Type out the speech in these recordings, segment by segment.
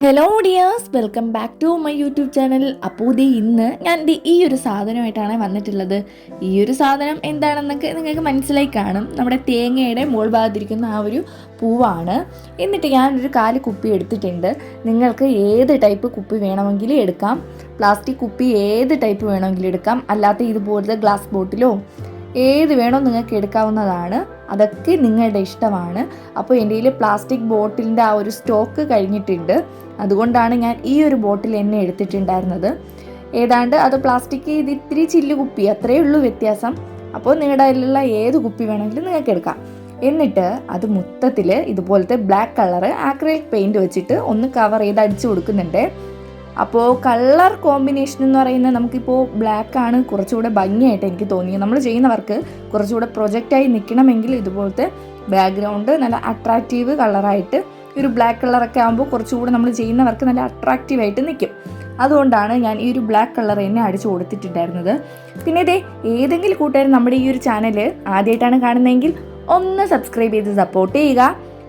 Hello dears welcome back to my YouTube channel അപ്പോൾ ദേ ഇന്ന് ഞാൻ ഈ ഒരു സാധനമായിട്ടാണ് വന്നിട്ടുള്ളത്. ഈ ഒരു സാധനം എന്താണെന്നൊക്കെ നിങ്ങൾക്ക് മനസ്സിലായി കാണും. നമ്മുടെ തേങ്ങയുടെ മുകൾ ഭാഗത്തിരിക്കുന്ന ആ ഒരു പൂവാണ്. എന്നിട്ട് ഞാനൊരു കാൽ കുപ്പി എടുത്തിട്ടുണ്ട്. നിങ്ങൾക്ക് ഏത് ടൈപ്പ് കുപ്പി വേണമെങ്കിലും എടുക്കാം. പ്ലാസ്റ്റിക് കുപ്പി ഏത് ടൈപ്പ് വേണമെങ്കിലും എടുക്കാം. അല്ലാത്ത ഇതുപോലത്തെ ഗ്ലാസ് ബോട്ടിലോ ഏത് വേണോ നിങ്ങൾക്ക് എടുക്കാവുന്നതാണ്. അതൊക്കെ നിങ്ങളുടെ ഇഷ്ടമാണ്. അപ്പോൾ എന്റെ കയ്യിൽ പ്ലാസ്റ്റിക് ബോട്ടിലിന്റെ ആ ഒരു സ്റ്റോക്ക് കഴിഞ്ഞിട്ടുണ്ട്. അതുകൊണ്ടാണ് ഞാൻ ഈ ഒരു ബോട്ടിൽ എന്നെ എടുത്തിട്ടുണ്ടായിരുന്നത്. ഏതാണ്ട് അത് പ്ലാസ്റ്റിക് ഇത് ഇത്തിരി ചില്ല് കുപ്പി അത്രയേ ഉള്ളൂ വ്യത്യാസം. അപ്പോൾ നിങ്ങളുടെ കയ്യിലുള്ള ഏത് കുപ്പി വേണമെങ്കിലും നിങ്ങൾക്ക് എടുക്കാം. എന്നിട്ട് അത് മൊത്തത്തിൽ ഇതുപോലത്തെ ബ്ലാക്ക് കളറ് ആക്രിലിക് പെയിന്റ് വെച്ചിട്ട് ഒന്ന് കവർ ചെയ്ത് അടിച്ചു കൊടുക്കുന്നുണ്ട്. അപ്പോൾ കളർ കോമ്പിനേഷൻ എന്ന് പറയുന്നത് നമുക്കിപ്പോൾ ബ്ലാക്ക് ആണ് കുറച്ചുകൂടെ ഭംഗിയായിട്ട് എനിക്ക് തോന്നിയത്. നമ്മൾ ചെയ്യുന്ന വർക്ക് കുറച്ചുകൂടെ പ്രൊജക്റ്റായി നിൽക്കണമെങ്കിൽ ഇതുപോലത്തെ ബാക്ക്ഗ്രൗണ്ട് നല്ല അട്രാക്റ്റീവ് കളറായിട്ട് ഒരു ബ്ലാക്ക് കളറൊക്കെ ആകുമ്പോൾ കുറച്ചുകൂടെ നമ്മൾ ചെയ്യുന്ന വർക്ക് നല്ല അട്രാക്റ്റീവായിട്ട് നിൽക്കും അതുകൊണ്ടാണ് ഞാൻ ഈ ഒരു ബ്ലാക്ക് കളർ തന്നെ അടിച്ചു കൊടുത്തിട്ടുണ്ടായിരുന്നത്. പിന്നെ ഇതേ ഏതെങ്കിലും കൂട്ടുകാർ നമ്മുടെ ഈ ഒരു ചാനൽ ആദ്യമായിട്ടാണ് കാണുന്നതെങ്കിൽ ഒന്ന് സബ്സ്ക്രൈബ് ചെയ്ത് സപ്പോർട്ട് ചെയ്യുക.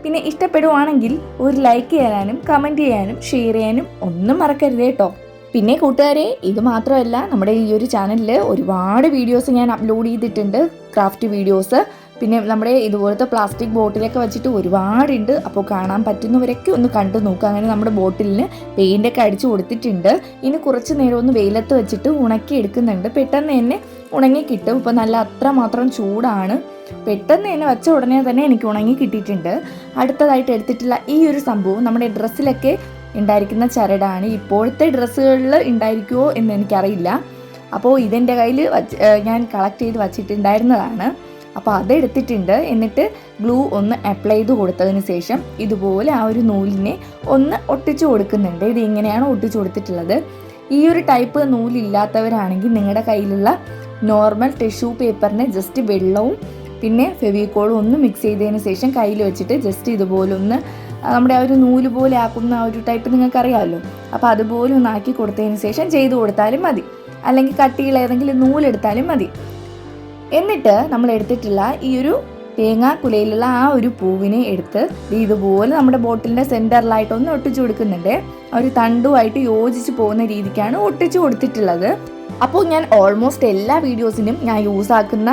പിന്നെ ഇഷ്ടപ്പെടുവാണെങ്കിൽ ഒരു ലൈക്ക് ചെയ്യാനും കമന്റ് ചെയ്യാനും ഷെയർ ചെയ്യാനും ഒന്നും മറക്കരുത് കേട്ടോ. പിന്നെ കൂട്ടുകാരെ ഇത് മാത്രമല്ല നമ്മുടെ ഈ ഒരു ചാനലിൽ ഒരുപാട് വീഡിയോസ് ഞാൻ അപ്ലോഡ് ചെയ്തിട്ടുണ്ട്. ക്രാഫ്റ്റ് വീഡിയോസ് പിന്നെ നമ്മുടെ ഇതുപോലത്തെ പ്ലാസ്റ്റിക് ബോട്ടിലൊക്കെ വെച്ചിട്ട് ഒരുപാടുണ്ട്. അപ്പോൾ കാണാൻ പറ്റുന്നവരൊക്കെ ഒന്ന് കണ്ടു നോക്കുക അങ്ങനെ നമ്മുടെ ബോട്ടിലിന് പെയിന്റൊക്കെ അടിച്ചു കൊടുത്തിട്ടുണ്ട്. ഇനി കുറച്ച് നേരം ഒന്ന് വെയിലത്ത് വെച്ചിട്ട് ഉണക്കി എടുക്കുന്നുണ്ട് പെട്ടെന്ന് തന്നെ ഉണങ്ങി കിട്ടും ഇപ്പോൾ നല്ല അത്രമാത്രം ചൂടാണ്. പെട്ടെന്ന് തന്നെ വെച്ച ഉടനെ തന്നെ എനിക്ക് ഉണങ്ങി കിട്ടിയിട്ടുണ്ട്. അടുത്തതായിട്ട് എടുത്തിട്ടുള്ള ഈ ഒരു സംഭവം നമ്മുടെ ഡ്രസ്സിലൊക്കെ ഉണ്ടായിരിക്കുന്ന ചരടാണ്. ഇപ്പോഴത്തെ ഡ്രസ്സുകളിൽ ഉണ്ടായിരിക്കുമോ എന്ന് എനിക്കറിയില്ല. അപ്പോൾ ഇതെന്റെ കയ്യിൽ വച്ച് ഞാൻ കളക്ട് ചെയ്ത് വച്ചിട്ടുണ്ടായിരുന്നതാണ്. അപ്പോൾ അതെടുത്തിട്ടുണ്ട് എന്നിട്ട് ഗ്ലൂ ഒന്ന് അപ്ലൈ ചെയ്ത് കൊടുത്തതിന് ശേഷം ഇതുപോലെ ആ ഒരു നൂലിനെ ഒന്ന് ഒട്ടിച്ചു കൊടുക്കുന്നുണ്ട്. ഇത് ഇങ്ങനെയാണ് ഒട്ടിച്ചു കൊടുത്തിട്ടുള്ളത്. ഈ ഒരു ടൈപ്പ് നൂലില്ലാത്തവരാണെങ്കിൽ നിങ്ങളുടെ കയ്യിലുള്ള നോർമൽ ടിഷ്യൂ പേപ്പറിനെ ജസ്റ്റ് വെള്ളവും പിന്നെ ഫെവിക്കോളും ഒന്ന് മിക്സ് ചെയ്തതിന് ശേഷം കയ്യിൽ വെച്ചിട്ട് ജസ്റ്റ് ഇതുപോലെ ഒന്ന് നമ്മുടെ ആ ഒരു നൂൽ പോലെ ആക്കുന്ന ആ ഒരു ടൈപ്പ് നിങ്ങൾക്ക് അറിയാമല്ലോ അപ്പോൾ അതുപോലെ ഒന്ന് ആക്കി കൊടുത്തതിന് ശേഷം ചെയ്തു കൊടുത്താലും മതി. അല്ലെങ്കിൽ കട്ടിയുള്ള ഏതെങ്കിലും നൂലെടുത്താലും മതി. എന്നിട്ട് നമ്മൾ എടുത്തിട്ടുള്ള ഈ ഒരു തേങ്ങാക്കുലയിലുള്ള ആ ഒരു പൂവിനെ എടുത്ത് ഇതുപോലെ നമ്മുടെ ബോട്ടിലിന്റെ സെന്ററിലായിട്ടൊന്ന് ഒട്ടിച്ചു കൊടുക്കുന്നുണ്ട്. ആ ഒരു തണ്ടുമായിട്ട് യോജിച്ച് പോകുന്ന രീതിക്കാണ് ഒട്ടിച്ചു കൊടുത്തിട്ടുള്ളത്. അപ്പോൾ ഞാൻ ഓൾമോസ്റ്റ് എല്ലാ വീഡിയോസിനും ഞാൻ യൂസ് ആക്കുന്ന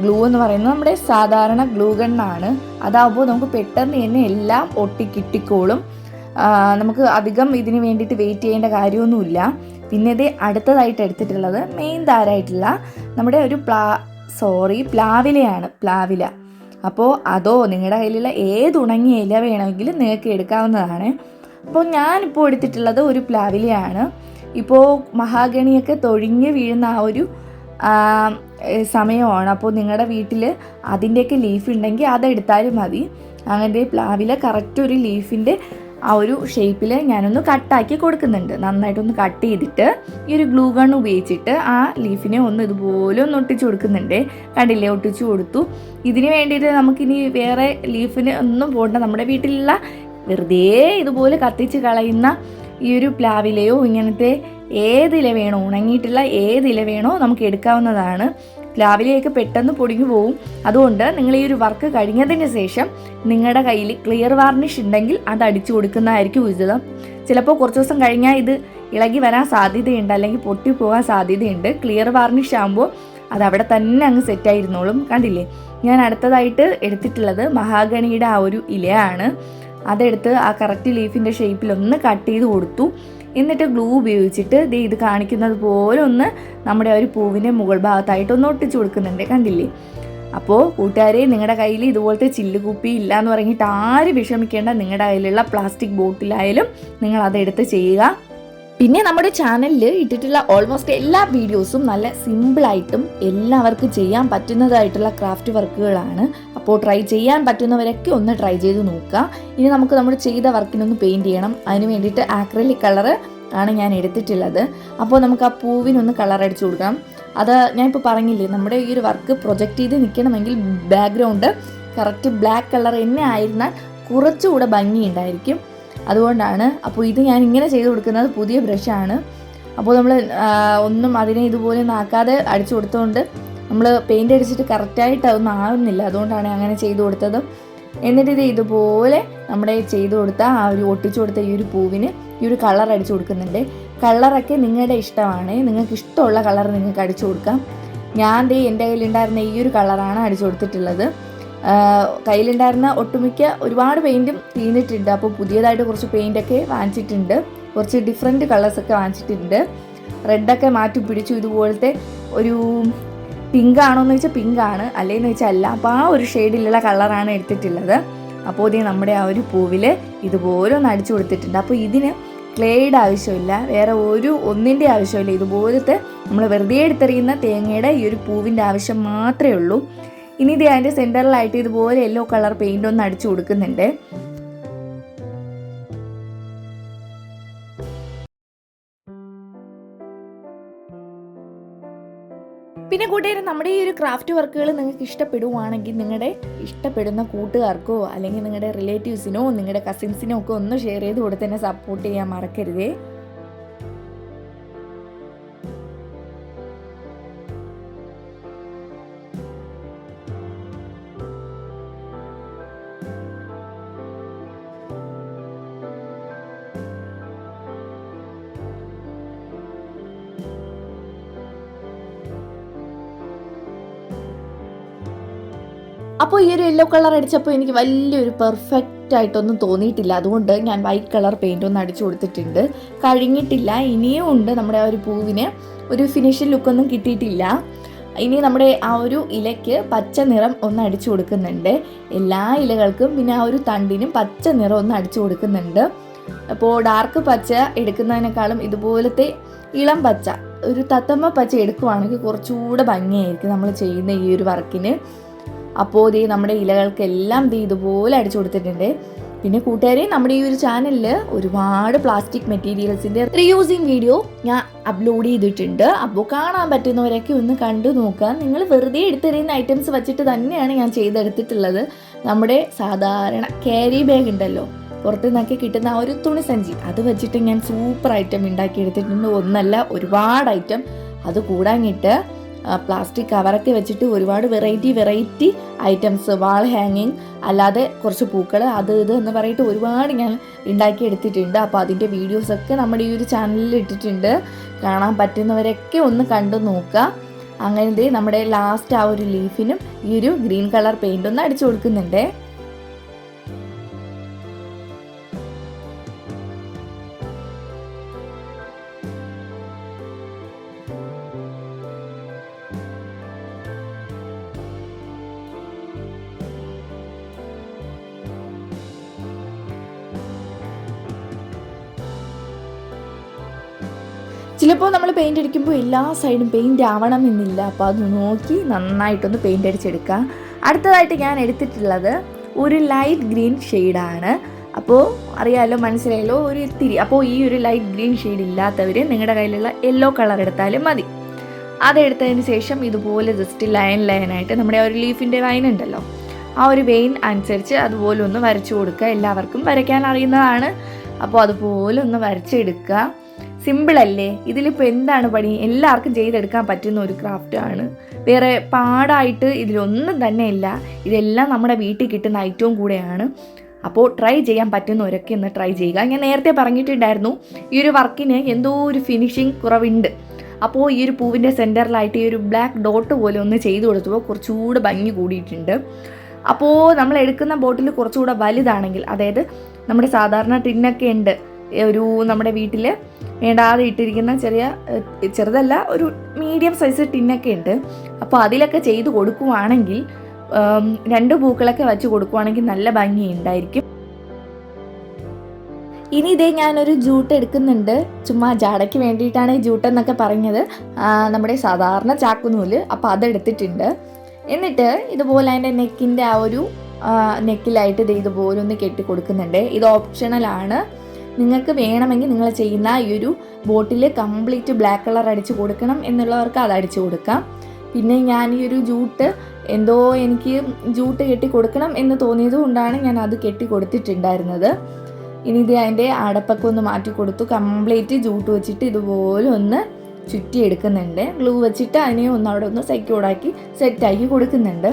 ഗ്ലൂ എന്ന് പറയുന്നത് നമ്മുടെ സാധാരണ ഗ്ലൂ ഗണ്ണാണ് അതാവുമ്പോൾ നമുക്ക് പെട്ടെന്ന് തന്നെ എല്ലാം ഒട്ടി കിട്ടിക്കോളും. നമുക്ക് അധികം ഇതിന് വേണ്ടിയിട്ട് വെയിറ്റ് ചെയ്യേണ്ട കാര്യമൊന്നുമില്ല. പിന്നെ ഇത് അടുത്തതായിട്ട് എടുത്തിട്ടുള്ളത് മെയിൻ താരമായിട്ടുള്ള നമ്മുടെ ഒരു പ്ലാ സോറി പ്ലാവിലയാണ് പ്ലാവില. അപ്പോൾ അതോ നിങ്ങളുടെ കയ്യിലുള്ള ഏത് ഉണങ്ങിയ ഇല വേണമെങ്കിലും നിങ്ങൾക്ക് എടുക്കാവുന്നതാണ്. അപ്പോൾ ഞാനിപ്പോൾ എടുത്തിട്ടുള്ളത് ഒരു പ്ലാവിലയാണ്. ഇപ്പോൾ മഹാഗണിയൊക്കെ തൊഴിഞ്ഞ് വീഴുന്ന ആ ഒരു സമയമാണ്. അപ്പോൾ നിങ്ങളുടെ വീട്ടിൽ അതിന്റെയൊക്കെ ലീഫ് ഉണ്ടെങ്കിൽ അതെടുത്താലും മതി. അങ്ങനെ പ്ലാവിലെ കറക്റ്റ് ഒരു ലീഫിന്റെ ആ ഒരു ഷേപ്പിൽ ഞാനൊന്ന് കട്ടാക്കി കൊടുക്കുന്നുണ്ട്. നന്നായിട്ടൊന്ന് കട്ട് ചെയ്തിട്ട് ഈ ഒരു ഗ്ലൂ ഗൺ ഉപയോഗിച്ചിട്ട് ആ ലീഫിനെ ഒന്ന് ഇതുപോലെ ഒന്ന് ഒട്ടിച്ചു കൊടുക്കുന്നുണ്ട്. കണ്ടില്ലേ? ഒട്ടിച്ചു കൊടുത്തു. ഇതിന് വേണ്ടിയിട്ട് നമുക്കിനി വേറെ ലീഫിന് ഒന്നും പോകണ്ട നമ്മുടെ വീട്ടിലുള്ള വെറുതെ ഇതുപോലെ കത്തിച്ച് കളയുന്ന ഈ ഒരു പ്ലാവിലയോ ഇങ്ങനത്തെ ഏതില വേണോ ഉണങ്ങിയിട്ടുള്ള ഏതില വേണോ നമുക്ക് എടുക്കാവുന്നതാണ്. പ്ലാവിലയൊക്കെ പെട്ടെന്ന് പൊടിഞ്ഞു പോവും. അതുകൊണ്ട് നിങ്ങൾ ഈ ഒരു വർക്ക് കഴിഞ്ഞതിന് ശേഷം നിങ്ങളുടെ കയ്യിൽ ക്ലിയർ വാർണിഷ് ഉണ്ടെങ്കിൽ അത് അടിച്ചു കൊടുക്കുന്നതായിരിക്കും ഉചിതം. ചിലപ്പോൾ കുറച്ച് ദിവസം കഴിഞ്ഞാൽ ഇത് ഇളകി വരാൻ സാധ്യതയുണ്ട് അല്ലെങ്കിൽ പൊട്ടിപ്പോകാൻ സാധ്യതയുണ്ട്. ക്ലിയർ വാർണിഷ് ആകുമ്പോൾ അത് അവിടെ തന്നെ അങ്ങ് സെറ്റായിരുന്നോളും കണ്ടില്ലേ? ഞാൻ അടുത്തതായിട്ട് എടുത്തിട്ടുള്ളത് മഹാഗണിയുടെ ആ ഒരു ഇലയാണ്. അതെടുത്ത് ആ കറക്റ്റ് ലീഫിന്റെ ഷേപ്പിൽ ഒന്ന് കട്ട് ചെയ്ത് കൊടുത്തു. എന്നിട്ട് ഗ്ലൂ ഉപയോഗിച്ചിട്ട് ദേ ഇത് കാണിക്കുന്നത് പോലെ ഒന്ന് നമ്മുടെ ഒരു പൂവിന്റെ മുകൾ ഭാഗത്തായിട്ട് ഒന്ന് ഒട്ടിച്ചു കൊടുക്കുന്നുണ്ട്. കണ്ടില്ലേ? അപ്പോൾ കൂട്ടുകാരെ നിങ്ങളുടെ കയ്യിൽ ഇതുപോലത്തെ ചില്ല് കുപ്പി ഇല്ല എന്ന് പറഞ്ഞിട്ട് ആര് വിഷമിക്കേണ്ട നിങ്ങളുടെ കയ്യിലുള്ള പ്ലാസ്റ്റിക് ബോട്ടിലായാലും നിങ്ങൾ അതെടുത്ത് ചെയ്യുക. പിന്നെ നമ്മുടെ ചാനലിൽ ഇട്ടിട്ടുള്ള ഓൾമോസ്റ്റ് എല്ലാ വീഡിയോസും നല്ല സിമ്പിളായിട്ടും എല്ലാവർക്കും ചെയ്യാൻ പറ്റുന്നതായിട്ടുള്ള ക്രാഫ്റ്റ് വർക്കുകളാണ് അപ്പോൾ ട്രൈ ചെയ്യാൻ പറ്റുന്നവരൊക്കെ ഒന്ന് ട്രൈ ചെയ്ത് നോക്കുക. ഇനി നമുക്ക് നമ്മൾ ചെയ്ത വർക്കിനൊന്ന് പെയിന്റ് ചെയ്യണം. അതിന് വേണ്ടിയിട്ട് ആക്രലിക് കളറ് ആണ് ഞാൻ എടുത്തിട്ടുള്ളത്. അപ്പോൾ നമുക്ക് ആ പൂവിനൊന്ന് കളർ അടിച്ചു കൊടുക്കാം അത് ഞാൻ ഞാനിപ്പോൾ പറഞ്ഞില്ലേ നമ്മുടെ ഈ ഒരു വർക്ക് പ്രൊജക്റ്റ് ചെയ്ത് നിൽക്കണമെങ്കിൽ ബാക്ക്ഗ്രൗണ്ട് കറക്റ്റ് ബ്ലാക്ക് കളർ തന്നെ ആയിരുന്നാൽ കുറച്ചുകൂടെ ഭംഗിയുണ്ടായിരിക്കും. അതുകൊണ്ടാണ്. അപ്പോൾ ഇത് ഞാൻ ഇങ്ങനെ ചെയ്ത് കൊടുക്കുന്നത് പുതിയ ബ്രഷാണ്. അപ്പോൾ നമ്മൾ ഒന്നും അതിനെ ഇതുപോലെ നാക്കാതെ അടിച്ചു കൊടുത്തതുകൊണ്ട് നമ്മൾ പെയിന്റ് അടിച്ചിട്ട് കറക്റ്റായിട്ട് അതൊന്നും ആവുന്നില്ല. അതുകൊണ്ടാണ് അങ്ങനെ ചെയ്തു കൊടുത്തത്. എന്നിട്ട് ഇത് ഇതുപോലെ നമ്മുടെ ചെയ്തു കൊടുത്ത ആ ഒരു ഒട്ടിച്ചു കൊടുത്ത ഈ ഒരു പൂവിന് ഈ ഒരു കളർ അടിച്ചു കൊടുക്കുന്നുണ്ട്. കളറൊക്കെ നിങ്ങളുടെ ഇഷ്ടമാണ്. നിങ്ങൾക്ക് ഇഷ്ടമുള്ള കളർ നിങ്ങൾക്ക് അടിച്ചു കൊടുക്കാം. ഞാൻ ദേ എന്റെ കയ്യിലുണ്ടായിരുന്ന ഈ ഒരു കളറാണ് അടിച്ചു കൊടുത്തിട്ടുള്ളത്. കയ്യിലുണ്ടായിരുന്ന ഒട്ടുമിക്ക ഒരുപാട് പെയിന്റും തീർന്നിട്ടുണ്ട് അപ്പോൾ പുതിയതായിട്ട് കുറച്ച് പെയിന്റൊക്കെ വാങ്ങിച്ചിട്ടുണ്ട്. കുറച്ച് ഡിഫറെന്റ് കളേഴ്സൊക്കെ വാങ്ങിച്ചിട്ടുണ്ട്. റെഡൊക്കെ മാറ്റി പിടിച്ചു. ഇതുപോലത്തെ ഒരു പിങ്ക് ആണോന്ന് വെച്ചാൽ പിങ്ക് ആണ്. അല്ലേന്ന് വെച്ചാൽ അല്ല. അപ്പോൾ ആ ഒരു ഷെയ്ഡിലുള്ള കളറാണ് എടുത്തിട്ടുള്ളത്. അപ്പോൾ ഇതിന് നമ്മുടെ ആ ഒരു പൂവിൽ ഇതുപോലെ ഒന്ന് അടിച്ചു കൊടുത്തിട്ടുണ്ട്. അപ്പോൾ ഇതിന് ക്ലേയുടെ ആവശ്യമില്ല. വേറെ ഒരു ഒന്നിന്റെ ആവശ്യമില്ല. ഇതുപോലത്തെ നമ്മൾ വെറുതെ എടുത്തെറിയുന്ന തേങ്ങയുടെ ഈ ഒരു പൂവിന്റെ ആവശ്യം മാത്രമേ ഉള്ളൂ. ഇനി ഇത് അതിന്റെ സെന്ററിലായിട്ട് ഇതുപോലെ യെല്ലോ കളർ പെയിന്റ് ഒന്ന് അടിച്ചു കൊടുക്കുന്നുണ്ട്. പിന്നെ കൂട്ടുകാരെ നമ്മുടെ ഈ ഒരു ക്രാഫ്റ്റ് വർക്കുകൾ നിങ്ങൾക്ക് ഇഷ്ടപ്പെടുവാണെങ്കിൽ നിങ്ങളുടെ ഇഷ്ടപ്പെടുന്ന കൂട്ടുകാർക്കോ അല്ലെങ്കിൽ നിങ്ങളുടെ റിലേറ്റീവ്സിനോ നിങ്ങളുടെ കസിൻസിനോ ഒക്കെ ഒന്ന് ഷെയർ ചെയ്ത് കൊടുത്ത് തന്നെ സപ്പോർട്ട് ചെയ്യാൻ മറക്കരുതേ. അപ്പോൾ ഈ ഒരു യെല്ലോ കളർ അടിച്ചപ്പോൾ എനിക്ക് വലിയൊരു പെർഫെക്റ്റ് ആയിട്ടൊന്നും തോന്നിയിട്ടില്ല. അതുകൊണ്ട് ഞാൻ വൈറ്റ് കളർ പെയിന്റ് ഒന്ന് അടിച്ചു കൊടുത്തിട്ടുണ്ട്. കഴിഞ്ഞിട്ടില്ല. ഇനിയും ഉണ്ട് നമ്മുടെ ആ ഒരു പൂവിന്. ഒരു ഫിനിഷിംഗ് ലുക്കൊന്നും കിട്ടിയിട്ടില്ല. ഇനി നമ്മുടെ ആ ഒരു ഇലയ്ക്ക് പച്ച നിറം ഒന്ന് അടിച്ചു കൊടുക്കുന്നുണ്ട്. എല്ലാ ഇലകൾക്കും പിന്നെ ആ ഒരു തണ്ടിനും പച്ച നിറം ഒന്ന് അടിച്ചു കൊടുക്കുന്നുണ്ട്. അപ്പോൾ ഡാർക്ക് പച്ച എടുക്കുന്നതിനേക്കാളും ഇതുപോലത്തെ ഇളം പച്ച ഒരു തത്തമ്മ പച്ച എടുക്കുവാണെങ്കിൽ കുറച്ചുകൂടെ ഭംഗിയായിരിക്കും നമ്മൾ ചെയ്യുന്ന ഈ ഒരു വർക്കിന് അപ്പോൾ ദേ നമ്മുടെ ഇലകൾക്കെല്ലാം ദേ ഇതുപോലെ അടിച്ചു കൊടുത്തിട്ടുണ്ട്. പിന്നെ കൂട്ടുകാരെ നമ്മുടെ ഈ ഒരു ചാനലിൽ ഒരുപാട് പ്ലാസ്റ്റിക് മെറ്റീരിയൽസിന്റെ റീയൂസിങ് വീഡിയോ ഞാൻ അപ്ലോഡ് ചെയ്തിട്ടുണ്ട്. അപ്പോൾ കാണാൻ പറ്റുന്നവരൊക്കെ ഒന്ന് കണ്ടു നോക്കുക. നിങ്ങൾ വെറുതെ എടുത്തെറിയുന്ന ഐറ്റംസ് വെച്ചിട്ട് തന്നെയാണ് ഞാൻ ചെയ്തെടുത്തിട്ടുള്ളത്. നമ്മുടെ സാധാരണ ക്യാരി ബാഗ് ഉണ്ടല്ലോ പുറത്തു നിന്നൊക്കെ കിട്ടുന്ന ആ ഒരു തുണിസഞ്ചി അത് വെച്ചിട്ട് ഞാൻ സൂപ്പർ ഐറ്റം ഉണ്ടാക്കി ഉണ്ടാക്കിയെടുത്തിട്ടുണ്ട്. ഒന്നല്ല ഒരുപാട് ഐറ്റം അത് കൂടാഞ്ഞിട്ട് പ്ലാസ്റ്റിക് കവറൊക്കെ വെച്ചിട്ട് ഒരുപാട് വെറൈറ്റി വെറൈറ്റി ഐറ്റംസ് വാൾ ഹാങ്ങിങ് അല്ലാതെ കുറച്ച് പൂക്കൾ അത് ഇത് എന്ന് പറഞ്ഞിട്ട് ഒരുപാട് ഞാൻ ഉണ്ടാക്കി എടുത്തിട്ടുണ്ട് അപ്പോൾ അതിന്റെ വീഡിയോസൊക്കെ നമ്മുടെ ഈ ഒരു ചാനലിൽ ഇട്ടിട്ടുണ്ട്. കാണാൻ പറ്റുന്നവരൊക്കെ ഒന്ന് കണ്ടു നോക്കുക. അങ്ങനത്തെ നമ്മുടെ ലാസ്റ്റ് ആ ഒരു ലീഫിനും ഈ ഒരു ഗ്രീൻ കളർ പെയിന്റ് ഒന്ന് അടിച്ചു കൊടുക്കുന്നുണ്ട്. ചിലപ്പോൾ നമ്മൾ പെയിന്റ് അടിക്കുമ്പോൾ എല്ലാ സൈഡും പെയിന്റ് ആവണമെന്നില്ല അപ്പോൾ അത് നോക്കി നന്നായിട്ടൊന്ന് പെയിന്റ് അടിച്ചെടുക്കുക അടുത്തതായിട്ട് ഞാൻ എടുത്തിട്ടുള്ളത് ഒരു ലൈറ്റ് ഗ്രീൻ ഷെയ്ഡാണ് അപ്പോൾ അറിയാമല്ലോ മനസ്സിലായല്ലോ ഒരു ഇത്തിരി അപ്പോൾ ഈ ഒരു ലൈറ്റ് ഗ്രീൻ ഷെയ്ഡ് ഇല്ലാത്തവർ നിങ്ങളുടെ കയ്യിലുള്ള യെല്ലോ കളർ എടുത്താലും മതി. അതെടുത്തതിന് ശേഷം ഇതുപോലെ ജസ്റ്റ് ലൈൻ ലൈനായിട്ട് നമ്മുടെ ആ ഒരു ലീഫിന്റെ വൈൻ ഉണ്ടല്ലോ ആ ഒരു വെയിൻ അനുസരിച്ച് അതുപോലെ ഒന്ന് വരച്ചു കൊടുക്കുക. എല്ലാവർക്കും വരയ്ക്കാൻ അറിയുന്നതാണ്. അപ്പോൾ അതുപോലെ ഒന്ന് വരച്ചെടുക്കുക. സിമ്പിൾ അല്ലേ? ഇതിലിപ്പോൾ എന്താണ് പണി? എല്ലാവർക്കും ചെയ്തെടുക്കാൻ പറ്റുന്ന ഒരു ക്രാഫ്റ്റാണ് വേറെ പാടായിട്ട് ഇതിലൊന്നും തന്നെ ഇല്ല. ഇതെല്ലാം നമ്മുടെ വീട്ടിൽ കിട്ടുന്ന ഐറ്റവും കൂടെയാണ്. അപ്പോൾ ട്രൈ ചെയ്യാൻ പറ്റുന്നവരൊക്കെ ഒന്ന് ട്രൈ ചെയ്യുക. ഞാൻ നേരത്തെ പറഞ്ഞിട്ടുണ്ടായിരുന്നു ഈ ഒരു വർക്കിന് എന്തോ ഒരു ഫിനിഷിങ് കുറവുണ്ട്. അപ്പോൾ ഈ ഒരു പൂവിന്റെ സെന്ററിലായിട്ട് ഈ ഒരു ബ്ലാക്ക് ഡോട്ട് പോലെ ഒന്ന് ചെയ്തു കൊടുത്തപ്പോൾ കുറച്ചുകൂടെ ഭംഗി കൂടിയിട്ടുണ്ട്. അപ്പോൾ നമ്മൾ എടുക്കുന്ന ബോട്ടിൽ കുറച്ചുകൂടെ വലുതാണെങ്കിൽ അതായത് നമ്മുടെ സാധാരണ ടിന്നൊക്കെ ഉണ്ട് ഒരു നമ്മുടെ വീട്ടിൽ വേണ്ടാതെ ഇട്ടിരിക്കുന്ന ചെറിയ ചെറുതല്ല ഒരു മീഡിയം സൈസ് ടിന്നൊക്കെ ഉണ്ട്. അപ്പോൾ അതിലൊക്കെ ചെയ്ത് കൊടുക്കുവാണെങ്കിൽ രണ്ട് പൂക്കളൊക്കെ വെച്ച് കൊടുക്കുവാണെങ്കിൽ നല്ല ഭംഗി ഉണ്ടായിരിക്കും. ഇനി ഇതേ ഞാനൊരു ജൂട്ട് എടുക്കുന്നുണ്ട്. ചുമ്മാ ജാടയ്ക്ക് വേണ്ടിയിട്ടാണ് ഈ ജൂട്ട് എന്നൊക്കെ പറഞ്ഞത്. നമ്മുടെ സാധാരണ ചാക്കുനൂൽ. അപ്പോൾ അതെടുത്തിട്ടുണ്ട്. എന്നിട്ട് ഇതുപോലെ അതിന്റെ നെക്കിന്റെ ആ ഒരു നെക്കിലായിട്ട് ഇത് ഇതുപോലെ ഒന്ന് കെട്ടി കൊടുക്കുന്നുണ്ട് ഇത് ഓപ്ഷണലാണ് നിങ്ങൾക്ക് വേണമെങ്കിൽ നിങ്ങൾ ചെയ്യുന്ന ഈ ഒരു ബോട്ടിൽ കംപ്ലീറ്റ് ബ്ലാക്ക് കളർ അടിച്ച് കൊടുക്കണം എന്നുള്ളവർക്ക് അത് അടിച്ചു കൊടുക്കാം. പിന്നെ ഞാൻ ഈ ഒരു ജൂട്ട് എന്തോ എനിക്ക് ജൂട്ട് കെട്ടി കൊടുക്കണം എന്ന് തോന്നിയത് കൊണ്ടാണ് ഞാൻ അത് കെട്ടി കൊടുത്തിട്ടുണ്ടായിരുന്നത്. ഇനി ഇത് അതിന്റെ അടപ്പൊക്കെ ഒന്ന് മാറ്റി കൊടുത്തു. കംപ്ലീറ്റ് ജൂട്ട് വെച്ചിട്ട് ഇതുപോലെ ഒന്ന് ചുറ്റി എടുക്കുന്നുണ്ട് ഗ്ലൂ വെച്ചിട്ട് അതിനെ ഒന്ന് അവിടെ ഒന്ന് സെക്യൂർഡാക്കി സെറ്റാക്കി കൊടുക്കുന്നുണ്ട്.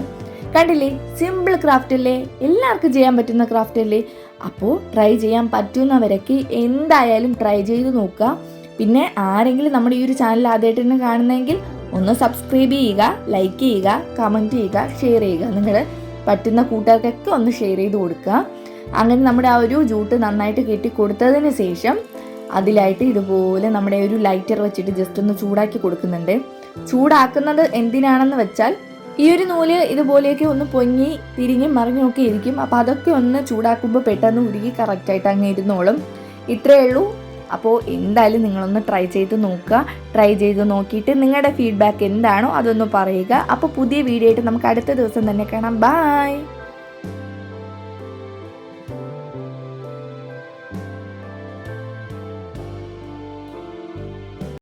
കണ്ടില്ലേ? സിമ്പിൾ ക്രാഫ്റ്റ് അല്ലേ? എല്ലാവർക്കും ചെയ്യാൻ പറ്റുന്ന ക്രാഫ്റ്റ് അല്ലേ? അപ്പോൾ ട്രൈ ചെയ്യാൻ പറ്റുന്നവരൊക്കെ എന്തായാലും ട്രൈ ചെയ്ത് നോക്കുക. പിന്നെ ആരെങ്കിലും നമ്മുടെ ഈ ഒരു ചാനൽ ആദ്യമായിട്ടാണ് കാണുന്നതെങ്കിൽ ഒന്ന് സബ്സ്ക്രൈബ് ചെയ്യുക ലൈക്ക് ചെയ്യുക കമന്റ് ചെയ്യുക ഷെയർ ചെയ്യുക. നിങ്ങൾ പറ്റുന്ന കൂട്ടുകാർക്കൊക്കെ ഒന്ന് ഷെയർ ചെയ്ത് കൊടുക്കുക. അങ്ങനെ നമ്മുടെ ആ ഒരു ജൂട്ട് നന്നായിട്ട് കെട്ടി കൊടുത്തതിന് ശേഷം അതിലായിട്ട് ഇതുപോലെ നമ്മുടെ ഒരു ലൈറ്റർ വെച്ചിട്ട് ജസ്റ്റ് ഒന്ന് ചൂടാക്കി കൊടുക്കുന്നുണ്ട്. ചൂടാക്കുന്നത് എന്തിനാണെന്ന് വെച്ചാൽ ഈ ഒരു നൂൽ ഇതുപോലെയൊക്കെ ഒന്ന് പൊങ്ങി തിരിഞ്ഞ് മറിഞ്ഞൊക്കെ ഇരിക്കും. അപ്പോൾ അതൊക്കെ ഒന്ന് ചൂടാക്കുമ്പോൾ പെട്ടെന്ന് ഉരുകി കറക്റ്റായിട്ട് അങ്ങ് ഇരുന്നോളും. ഇത്രയേ ഉള്ളൂ. അപ്പോൾ എന്തായാലും നിങ്ങളൊന്ന് ട്രൈ ചെയ്ത് നോക്കുക. ട്രൈ ചെയ്ത് നോക്കിയിട്ട് നിങ്ങളുടെ ഫീഡ്ബാക്ക് എന്താണോ അതൊന്ന് പറയുക. അപ്പോൾ പുതിയ വീഡിയോ ആയിട്ട് നമുക്ക് അടുത്ത ദിവസം തന്നെ കാണാം. ബായ്